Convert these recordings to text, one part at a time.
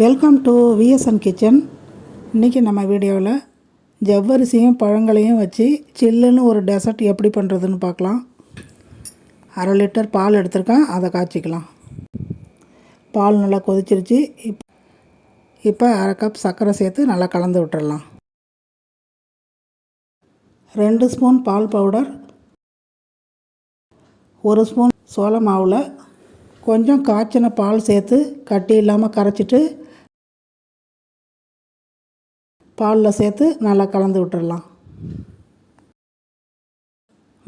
Welcome to VSN kitchen இன்றைக்கி நம்ம வீடியோவில் ஜவ்வரிசியும் பழங்களையும் வச்சு சில்லுன்னு ஒரு டெசர்ட் எப்படி பண்ணுறதுன்னு பார்க்கலாம். அரை லிட்டர் பால் எடுத்திருக்கேன் அதை காய்ச்சிக்கலாம். பால் நல்லா கொதிச்சிருச்சு. இப் இப்போ அரை கப் சர்க்கரை சேர்த்து நல்லா கலந்து விட்டுடலாம் ரெண்டு ஸ்பூன் பால் பவுடர் ஒரு ஸ்பூன் சோள மாவில் கொஞ்சம் காய்ச்சின பால் சேர்த்து கட்டி இல்லாமல் கரைச்சிட்டு பாலில் சேர்த்து நல்லா கலந்து விட்டுடலாம்.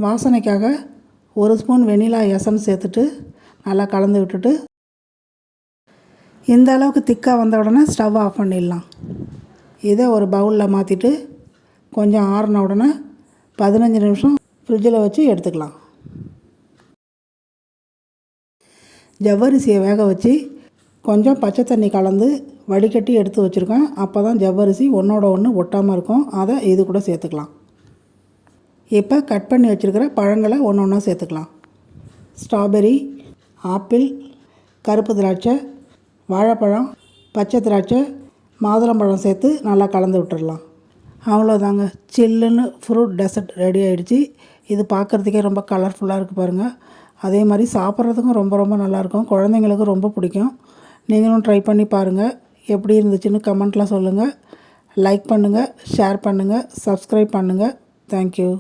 வாசனைக்காக ஒரு ஸ்பூன் வெனிலா எசன்ஸ் சேர்த்துட்டு நல்லா கலந்து விட்டுட்டு இந்த அளவுக்கு திக்காக வந்த உடனே ஸ்டவ் ஆஃப் பண்ணிடலாம். இதை ஒரு பவுலில் மாற்றிட்டு கொஞ்சம் ஆறின உடனே பதினஞ்சு நிமிஷம் ஃப்ரிட்ஜில் வச்சு எடுத்துக்கலாம். ஜவ்வரிசியை வேக வச்சு கொஞ்சம் பச்சை தண்ணி கலந்து வடிகட்டி எடுத்து வச்சுருக்கேன். அப்போ தான் ஜவ்வரிசி ஒன்றோட ஒன்று ஒட்டாமல் இருக்கும். அதை இது கூட சேர்த்துக்கலாம். இப்போ கட் பண்ணி வச்சுருக்கிற பழங்களை ஒன்று ஒன்றா சேர்த்துக்கலாம். ஸ்ட்ராபெரி ஆப்பிள் கருப்பு திராட்சை வாழைப்பழம் பச்சை திராட்சை மாதுளம்பழம் சேர்த்து நல்லா கலந்து விட்டுடலாம் அவ்வளோதாங்க சில்லுன்னு ஃப்ரூட் டெசர்ட் ரெடி ஆகிடுச்சு இது பார்க்குறதுக்கே ரொம்ப கலர்ஃபுல்லாக இருக்குது பாருங்கள் அதே மாதிரி சாப்பிட்றதுக்கும் ரொம்ப ரொம்ப நல்லாயிருக்கும் குழந்தைங்களுக்கும் ரொம்ப பிடிக்கும். நீங்களும் ட்ரை பண்ணி பாருங்கள் எப்படி இருந்துச்சுன்னு கமெண்ட்டில் சொல்லுங்கள் லைக் பண்ணுங்கள் ஷேர் பண்ணுங்கள் சப்ஸ்கிரைப் பண்ணுங்கள் தேங்க்யூ